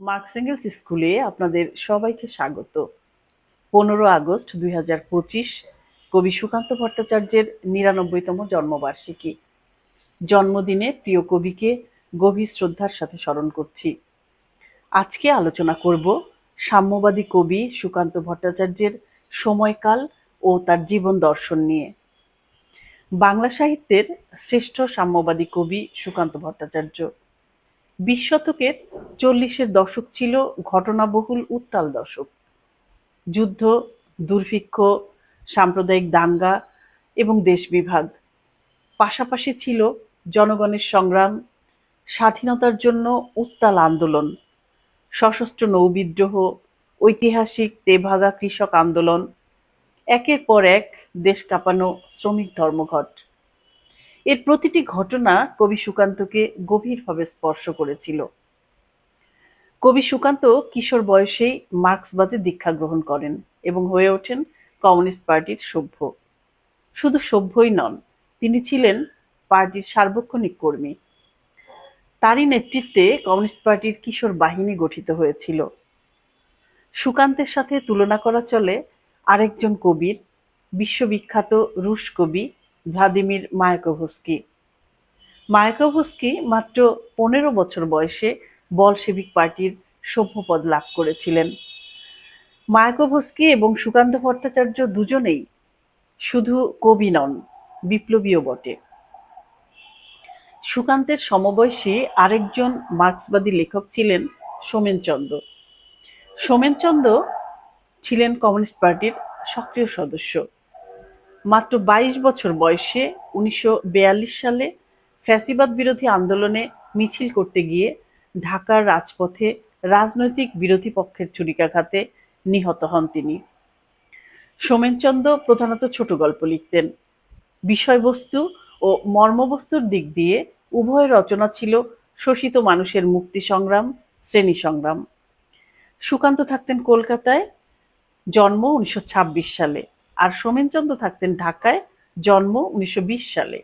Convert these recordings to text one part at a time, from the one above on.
Marks স্কুলে আপনাদের সবাইকে স্বাগত। পনেরো আগস্ট দুই হাজার পঁচিশ, কবি সুকান্ত ভট্টাচার্যের নিরানব্বইতম জন্মবার্ষিকী। জন্মদিনে প্রিয় কবিকে গভীর শ্রদ্ধার সাথে স্মরণ করছি। আজকে আলোচনা করব সাম্যবাদী কবি সুকান্ত ভট্টাচার্যের সময়কাল ও তার জীবন দর্শন নিয়ে। বাংলা সাহিত্যের শ্রেষ্ঠ সাম্যবাদী কবি সুকান্ত ভট্টাচার্য। বিশ শতকের চল্লিশের দশক ছিল ঘটনাবহুল উত্তাল দশক। যুদ্ধ, দুর্ভিক্ষ, সাম্প্রদায়িক দাঙ্গা এবং দেশ বিভাগ। পাশাপাশি ছিল জনগণের সংগ্রাম, স্বাধীনতার জন্য উত্তাল আন্দোলন, সশস্ত্র নৌবিদ্রোহ ঐতিহাসিক তেভাগা কৃষক আন্দোলন, একের পর এক দেশ কাঁপানো শ্রমিক ধর্মঘট। এর প্রতিটি ঘটনা কবি সুকান্তকে গভীরভাবে স্পর্শ করেছিল। কবি সুকান্ত কিশোর বয়সেই মার্ক্সবাদে দীক্ষা গ্রহণ করেন এবং হয়ে ওঠেন কমিউনিস্ট পার্টির সভ্য। শুধু সভ্যই নন, তিনি ছিলেন পার্টির সার্বক্ষণিক কর্মী। তারই নেতৃত্বে কমিউনিস্ট পার্টির কিশোর বাহিনী গঠিত হয়েছিল। সুকান্তের সাথে তুলনা করা চলে আরেকজন কবির, বিশ্ববিখ্যাত রুশ কবি ভ্লাদিমির মায়াকোভস্কি। মায়াকোভস্কি মাত্র পনেরো বছর বয়সে বলশেভিক পার্টির সভ্যপদ লাভ করেছিলেন। মায়াকোভস্কি এবং সুকান্ত ভট্টাচার্য দুজনেই শুধু কবি নন, বিপ্লবীও বটে। সুকান্তের সমবয়সী আরেকজন মার্ক্সবাদী লেখক ছিলেন সোমেনচন্দ্র। সোমেনচন্দ্র ছিলেন কমিউনিস্ট পার্টির সক্রিয় সদস্য। মাত্র বাইশ বছর বয়সে উনিশশো সালে ফ্যাসিবাদ বিরোধী আন্দোলনে মিছিল করতে গিয়ে ঢাকার রাজপথে রাজনৈতিক বিরোধী পক্ষের ছুরিকাঘাতে নিহত হন তিনি। সোমেনচন্দ্র প্রধানত ছোট গল্প লিখতেন। বিষয়বস্তু ও মর্মবস্তুর দিক দিয়ে উভয় রচনা ছিল শোষিত মানুষের মুক্তি সংগ্রাম, শ্রেণি সংগ্রাম। সুকান্ত থাকতেন কলকাতায়, জন্ম উনিশশো ছাব্বিশ সালে। আর সোমেনচন্দ্র থাকতেন ঢাকায়, জন্ম উনিশশো বিশ সালে।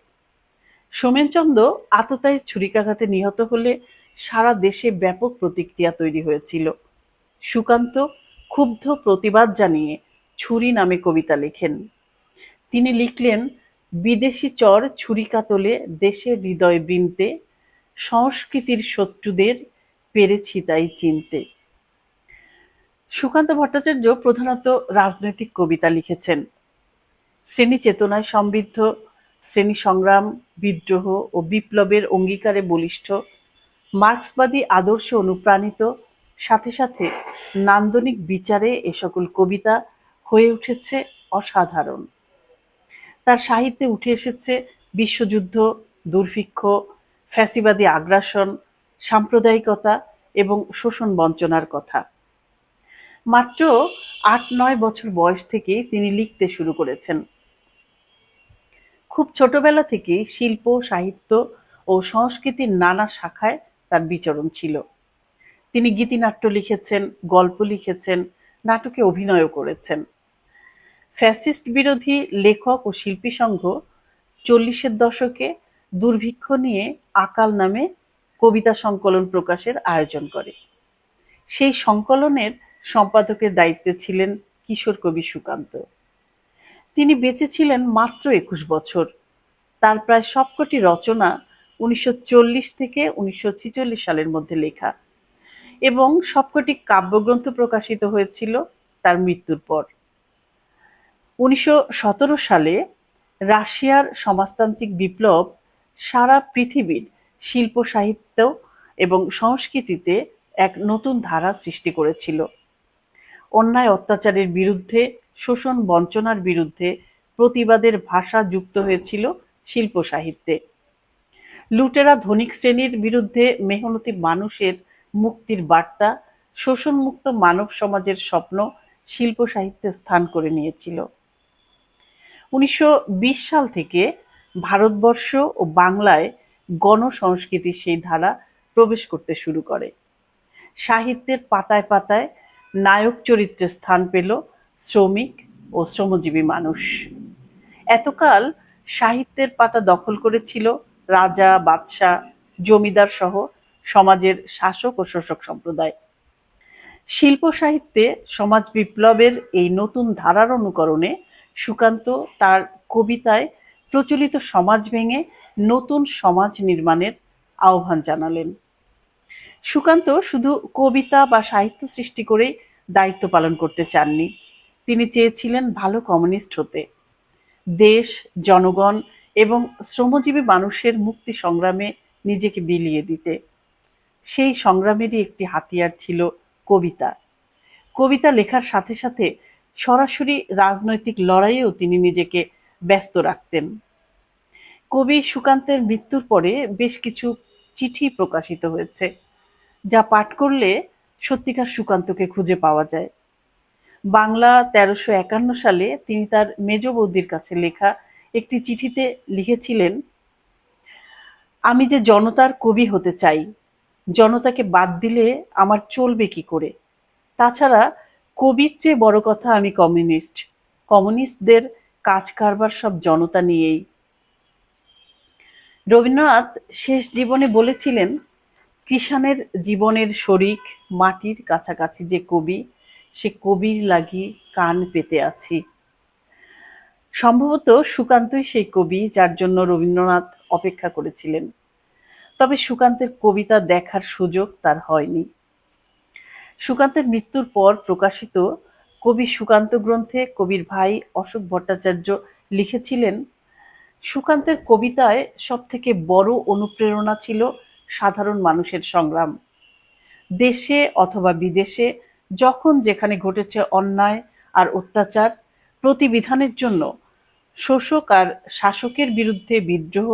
সোমেনচন্দ্র আততায়ীর ছুরিকাঘাতে নিহত হলে সারা দেশে ব্যাপক প্রতিক্রিয়া তৈরি হয়েছিল। সুকান্ত ক্ষুব্ধ প্রতিবাদ জানিয়ে ছুরি নামে কবিতা লেখেন। তিনি লিখলেন, বিদেশি চর ছুরিকাতলে দেশের হৃদয় বৃন্তে, সংস্কৃতির শত্রুদের পেরেছি তাই চিনতে। সুকান্ত ভট্টাচার্য প্রধানত রাজনৈতিক কবিতা লিখেছেন। শ্রেণি চেতনায় সমৃদ্ধ, শ্রেণি সংগ্রাম, বিদ্রোহ ও বিপ্লবের অঙ্গীকারে বলিষ্ঠ, মার্ক্সবাদী আদর্শে অনুপ্রাণিত, সাথে সাথে নান্দনিক বিচারে এ সকল কবিতা হয়ে উঠেছে অসাধারণ। তার সাহিত্যে উঠে এসেছে বিশ্বযুদ্ধ, দুর্ভিক্ষ, ফ্যাসিবাদী আগ্রাসন, সাম্প্রদায়িকতা এবং শোষণ বঞ্চনার কথা। মাত্র আট নয় বছর বয়স থেকেই তিনি লিখতে শুরু করেছেন। খুব ছোটবেলা থেকেই শিল্প, সাহিত্য ও সংস্কৃতির নানা শাখায় তার বিচরণ ছিল। তিনি গীতিনাট্য লিখেছেন, গল্প লিখেছেন, নাটকে অভিনয়ও করেছেন। ফ্যাসিস্ট বিরোধী লেখক ও শিল্পী সংঘ চল্লিশের দশকে দুর্ভিক্ষ নিয়ে আকাল নামে কবিতা সংকলন প্রকাশের আয়োজন করে। সেই সংকলনের সম্পাদকের দায়িত্বে ছিলেন কিশোর কবি সুকান্ত। তিনি বেঁচে ছিলেন মাত্র একুশ বছর। তার প্রায় সবকটি রচনা উনিশশো চল্লিশ থেকে উনিশশো ছেচল্লিশ সালের মধ্যে লেখা এবং সবকটি কাব্যগ্রন্থ প্রকাশিত হয়েছিল তার মৃত্যুর পর। উনিশশো সতেরো সালে রাশিয়ার সমাজতান্ত্রিক বিপ্লব সারা পৃথিবীর শিল্প সাহিত্য এবং সংস্কৃতিতে এক নতুন ধারা সৃষ্টি করেছিল। অন্যায় অত্যাচারের বিরুদ্ধে, শোষণ বঞ্চনার বিরুদ্ধে প্রতিবাদের ভাষা যুক্ত হয়েছিল শিল্প সাহিত্যে। লুটেরা ধনিক শ্রেণির বিরুদ্ধে মেহনতি মানুষের মুক্তির বার্তা, শোষণমুক্ত মানব সমাজের স্বপ্ন শিল্প সাহিত্যে স্থান করে নিয়েছিল। উনিশশো বিশ সাল থেকে ভারতবর্ষ ও বাংলায় গণসংস্কৃতির সেই ধারা প্রবেশ করতে শুরু করে। সাহিত্যের পাতায় পাতায় নায়ক চরিত্রে স্থান পেল শ্রমিক ও শ্রমজীবী মানুষ। এতকাল সাহিত্যের পাতা দখল করেছিল রাজা, বাদশাহ, জমিদার সহ সমাজের শাসক ও শোষক সম্প্রদায়। শিল্প সাহিত্যে সমাজ বিপ্লবের এই নতুন ধারার অনুকরণে সুকান্ত তার কবিতায় প্রচলিত সমাজ ভেঙে নতুন সমাজ নির্মাণের আহ্বান জানালেন। সুকান্ত শুধু কবিতা বা সাহিত্য সৃষ্টি করেই দায়িত্ব পালন করতে চাননি। তিনি চেয়েছিলেন ভালো কমিউনিস্ট হতে। দেশ, জনগণ এবং শ্রমজীবী মানুষের মুক্তি সংগ্রামে নিজেকে বিলিয়ে দিতে। সেই সংগ্রামেরই একটি হাতিয়ার ছিল কবিতা। কবিতা লেখার সাথে সাথে সরাসরি রাজনৈতিক লড়াইয়েও তিনি নিজেকে ব্যস্ত রাখতেন। কবি সুকান্তের মৃত্যুর পরে বেশ কিছু চিঠি প্রকাশিত হয়েছে, যা পাঠ করলে সত্যিকার সুকান্তকে খুঁজে পাওয়া যায়। বাংলা তেরোশো একান্ন সালে তিনি তার মেজ বৌদির কাছে লেখা একটি চিঠিতে লিখেছিলেন, আমি যে জনতার কবি হতে চাই, জনতাকে বাদ দিলে আমার চলবে কি করে? তাছাড়া কবির চেয়ে বড় কথা আমি কমিউনিস্ট। কমিউনিস্টদের কাজ কারবার সব জনতা নিয়েই। রবীন্দ্রনাথ শেষ জীবনে বলেছিলেন কিষানের জীবনের শরিক মাটির কাছাকাছি যে কবি, সে কবির লাগি কান পেতে আছি। সম্ভবত সুকান্তই সেই কবি যার জন্য রবীন্দ্রনাথ অপেক্ষা করেছিলেন। তবে সুকান্তের কবিতা দেখার সুযোগ তার হয়নি। সুকান্তের মৃত্যুর পর প্রকাশিত কবি সুকান্ত গ্রন্থে কবির ভাই অশোক ভট্টাচার্য লিখেছিলেন, সুকান্তের কবিতায় সবথেকে বড় অনুপ্রেরণা ছিল সাধারণ মানুষের সংগ্রাম। দেশে অথবা বিদেশে যখন যেখানে ঘটেছে অন্যায় আর অত্যাচার, প্রতিবিধানের জন্য শোষক আর শাসকের বিরুদ্ধে বিদ্রোহ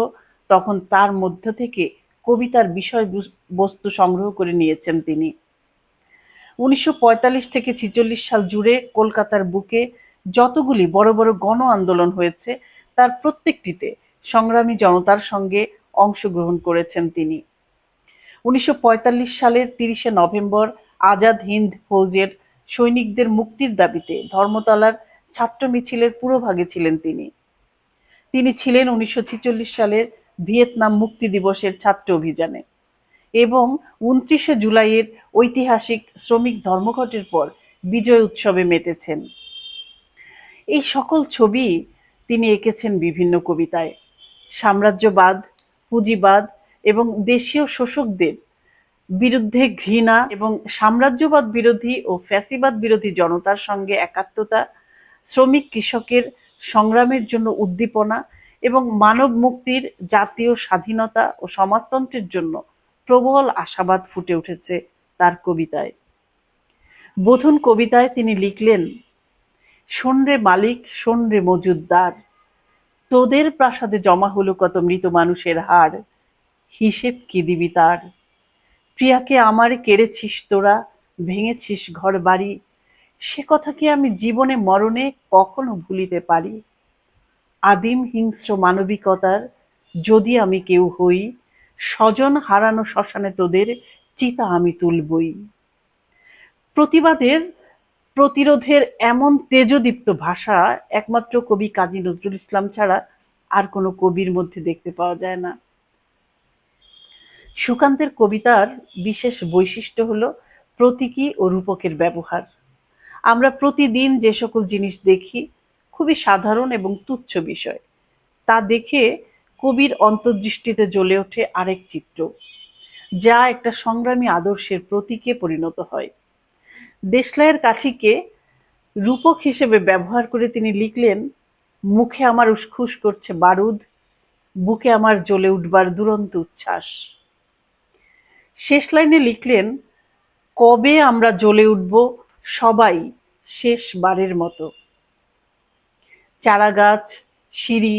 তখন তার মধ্য থেকে কবিতার বিষয় বস্তু সংগ্রহ করে নিয়েছেন তিনি। উনিশশো পঁয়তাল্লিশ থেকে ছিচল্লিশ সাল জুড়ে কলকাতার বুকে যতগুলি বড় বড় গণ আন্দোলন হয়েছে, তার প্রত্যেকটিতে সংগ্রামী জনতার সঙ্গে অংশগ্রহণ করেছেন তিনি। উনিশশো পঁয়তাল্লিশ সালের তিরিশে নভেম্বর আজাদ হিন্দ ফৌজের সৈনিকদের মুক্তির দাবিতে ধর্মতলার ছাত্র মিছিলের পুরোভাগে ছিলেন তিনি। তিনি ছিলেন উনিশশো ছেচল্লিশ সালের ভিয়েতনাম মুক্তি দিবসের ছাত্র অভিযানে এবং উনত্রিশে জুলাইয়ের ঐতিহাসিক শ্রমিক ধর্মঘটের পর বিজয় উৎসবে মেতেছেন। এই সকল ছবি তিনি এঁকেছেন বিভিন্ন কবিতায়। সাম্রাজ্যবাদ, পুঁজিবাদ এবং দেশীয় শোষকদের বিরুদ্ধে ঘৃণা এবং সাম্রাজ্যবাদ বিরোধী ও ফ্যাসিবাদ বিরোধী জনতার সঙ্গে একাত্মতা, শ্রমিক কৃষকের সংগ্রামের জন্য উদ্দীপনা এবং মানব মুক্তির জাতীয় স্বাধীনতা ও সমাজতন্ত্রের জন্য প্রবল আশাবাদ ফুটে উঠেছে তার কবিতায়। বোধন কবিতায় তিনি লিখলেন, শোনরে মালিক, শোনরে মজুদ্দার, তোদের প্রাসাদে জমা হলো কত মৃত মানুষের হাড় হিসেব কি দিবি তার? প্রিয়াকে আমার কেড়েছিস তোরা? ভেঙেছিস ঘর বাড়ি সে কথা কি আমি জীবনে মরণে কখনো ভুলিতে পারি? আদিম হিংস্র মানবিকতার যদি আমি কেউ হই, স্বজন হারানো শ্মশানে তোদের চিতা আমি তুলবই। প্রতিবাদের প্রতিরোধের এমন তেজদীপ্ত ভাষা একমাত্র কবি কাজী নজরুল ইসলাম ছাড়া আর কোনো কবির মধ্যে দেখতে পাওয়া যায় না। সুকান্তের কবিতার বিশেষ বৈশিষ্ট্য হলো প্রতীকী ও রূপকের ব্যবহার। আমরা প্রতিদিন যে সকল জিনিস দেখি, খুবই সাধারণ এবং তুচ্ছ বিষয়। তা দেখে কবির অন্তর্দৃষ্টিতে জ্বলে ওঠে আরেক চিত্র, যা একটা সংগ্রামী আদর্শের প্রতীকে পরিণত হয়। দেশলাইয়ের কাঠিকে রূপক হিসেবে ব্যবহার করে তিনি লিখলেন, মুখে আমার উসখুস করছে বারুদ, বুকে আমার জ্বলে উঠবার দুরন্ত উচ্ছ্বাস। শেষ লাইনে লিখলেন, কবে আমরা জ্বলে উঠব সবাই শেষবারের মতো? চারাগাছ, সিঁড়ি,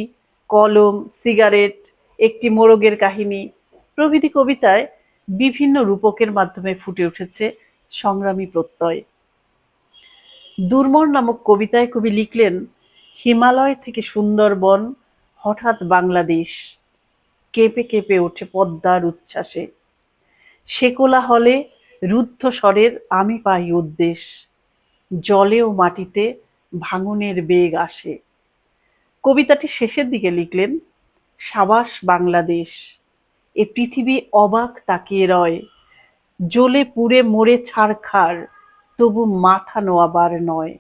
কলম, সিগারেট, একটি মোরগের কাহিনী, প্রভৃতি কবিতায় বিভিন্ন রূপকের মাধ্যমে ফুটে উঠেছে সংগ্রামী প্রত্যয়। দুর্মর নামক কবিতায় কবি লিখলেন, হিমালয় থেকে সুন্দরবন হঠাৎ বাংলাদেশ, কেঁপে কেঁপে ওঠে পদ্মার উচ্ছ্বাসে। সেকোলা হলে রুদ্ধ স্বরের আমি পাই উদ্দেশ। জলে ও মাটিতে ভাঙনের বেগ আসে। কবিতাটি শেষের দিকে লিখলেন, সাবাস বাংলাদেশ, এ পৃথিবী অবাক তাকিয়ে রয়। জ্বলে পুড়ে মরে ছাড়খার তবু মাথা নোয়াবার নয়।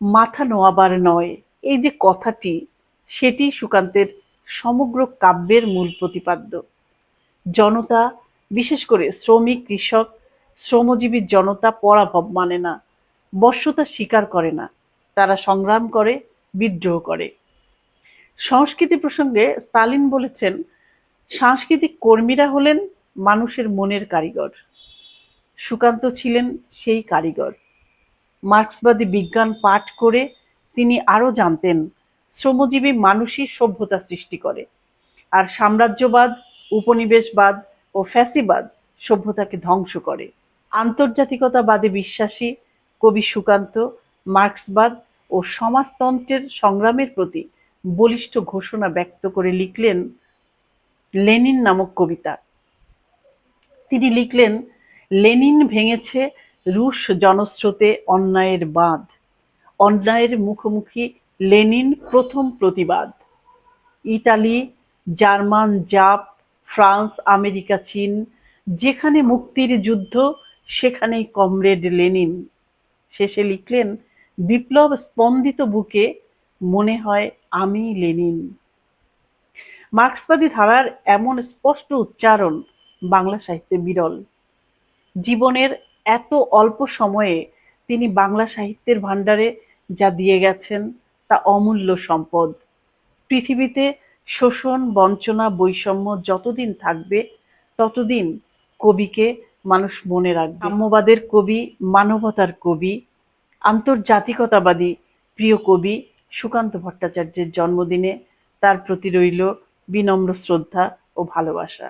মাথা নোয়াবার নয়। এই যে কথাটি, সেটি সুকান্তের সমগ্র কাব্যের মূল প্রতিপাদ্য। জনতা বিশেষ করে শ্রমিক, কৃষক, শ্রমজীবী জনতা পরাভব মানে না বশ্যতা স্বীকার করে না, তারা সংগ্রাম করে, বিদ্রোহ করে। সংস্কৃতি প্রসঙ্গে স্তালিন বলেছেন, সাংস্কৃতিক কর্মীরা হলেন মানুষের মনের কারিগর। সুকান্ত ছিলেন সেই কারিগর। মার্ক্সবাদী বিজ্ঞান পাঠ করে তিনি আরও জানতেন, শ্রমজীবী মানুষই সভ্যতা সৃষ্টি করে। আর সাম্রাজ্যবাদ, উপনিবেশবাদ ও ফ্যাসিবাদ সভ্যতাকে ধ্বংস করে। আন্তর্জাতিকতাবাদে বিশ্বাসী কবি সুকান্ত, মার্ক্সবাদ ও সমাজতন্ত্রের সংগ্রামের প্রতি বলিষ্ঠ ঘোষণা ব্যক্ত করে লিখলেন লেনিন নামক কবিতা। তিনি লিখলেন, লেনিন ভেঙেছে রুশ জনস্রোতে অন্যায়ের বাঁধ। অন্যায়ের মুখোমুখি লেনিন প্রথম প্রতিবাদ। ইতালি, জার্মান, জাপ ফ্রান্স, আমেরিকা, চীন, যেখানে মুক্তির যুদ্ধ, সেখানেই কমরেড লেনিন। শেষে লিখলেন, বিপ্লব স্পন্দিত বুকে মনে হয় আমি লেনিন। মার্ক্সবাদী ধারার এমন স্পষ্ট উচ্চারণ বাংলা সাহিত্যে বিরল। জীবনের এত অল্প সময়ে তিনি বাংলা সাহিত্যের ভাণ্ডারে যা দিয়ে গেছেন তা অমূল্য সম্পদ। পৃথিবীতে শোষণ, বঞ্চনা, বৈষম্য যতদিন থাকবে, ততদিন কবিকে মানুষ মনে রাখবে। সাম্যবাদের কবি, মানবতার কবি, আন্তর্জাতিকতাবাদী প্রিয় কবি সুকান্ত ভট্টাচার্যের জন্মদিনে তার প্রতি রইল বিনম্র শ্রদ্ধা ও ভালোবাসা।